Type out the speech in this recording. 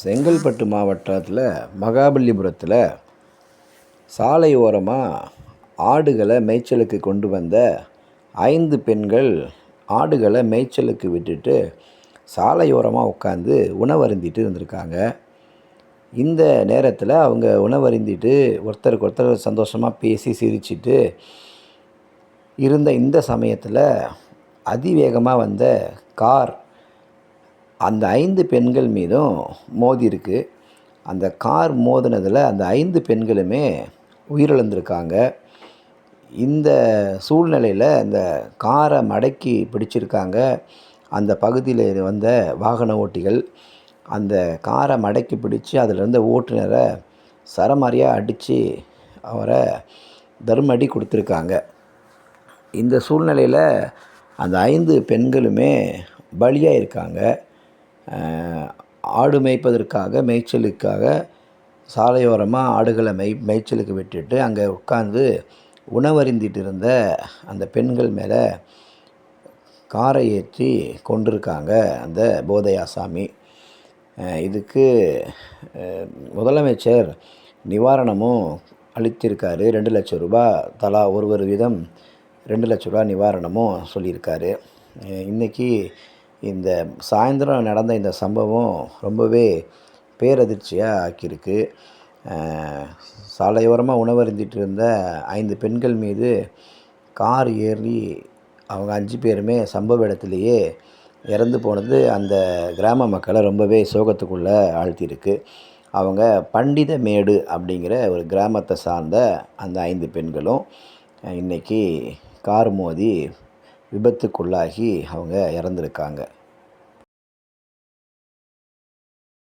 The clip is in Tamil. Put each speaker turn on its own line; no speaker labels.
செங்கல்பட்டு மாவட்டத்தில் மகாபலிபுரத்தில் சாலை ஓரமாக ஆடுகளை மேய்ச்சலுக்கு கொண்டு வந்த ஐந்து பெண்கள் ஆடுகளை மேய்ச்சலுக்கு விட்டுட்டு சாலையோரமாக உட்காந்து உணவருந்திட்டு இருந்திருக்காங்க. இந்த நேரத்தில் அவங்க உணவருந்திட்டு ஒருத்தருக்கு ஒருத்தர் சந்தோஷமாக பேசி சிரிச்சிட்டு இருந்த இந்த சமயத்தில் அதிவேகமாக வந்த கார் அந்த ஐந்து பெண்கள் மீதும் மோதிருக்கு அந்த கார் மோதினதில் அந்த ஐந்து பெண்களுமே உயிரிழந்திருக்காங்க. இந்த சூழ்நிலையில் இந்த காரை மடக்கி பிடிச்சிருக்காங்க. அந்த பகுதியில் வந்த வாகன ஓட்டிகள் அந்த காரை மடக்கி பிடிச்சு அதில் இருந்த ஓட்டுநரை சரமாரியாக அடித்து அவரை தர்மடி கொடுத்துருக்காங்க. இந்த சூழ்நிலையில் அந்த ஐந்து பெண்களுமே பலியாக இருக்காங்க ஆடு மேய்ப்பதற்காக மேய்ச்சலுக்காக சாலையோரமாக ஆடுகளை மேய் மேய்ச்சலுக்கு விட்டுட்டு அங்கே உட்காந்து உணவருந்திட்டு இருந்த அந்த பெண்கள் மேலே காரை ஏற்றி கொண்டிருக்காங்க அந்த போதையாசாமி. இதுக்கு முதலமைச்சர் நிவாரணமும் அளித்திருக்காரு. ரெண்டு லட்சம் ரூபாய் தலா ஒரு ஒரு வீதம் ரெண்டு லட்ச ரூபா நிவாரணமும் சொல்லியிருக்காரு. இன்றைக்கி இந்த சாயந்தரம் நடந்த இந்த சம்பவம் ரொம்பவே பேரதிர்ச்சியாக ஆக்கியிருக்கு. சாலையோரமாக உணவருந்திட்டு இருந்த ஐந்து பெண்கள் மீது கார் ஏறி அவங்க அஞ்சு பேருமே சம்பவ இடத்துலையே இறந்து போனது அந்த கிராம மக்களை ரொம்பவே சோகத்துக்குள்ளே ஆழ்த்தியிருக்கு. அவங்க பண்டிதமேடு அப்படிங்கிற ஒரு கிராமத்தை சார்ந்த அந்த ஐந்து பெண்களும் இன்றைக்கி கார் மோதி விபத்துக்குள்ளாகி அவங்க இறந்துருக்காங்க.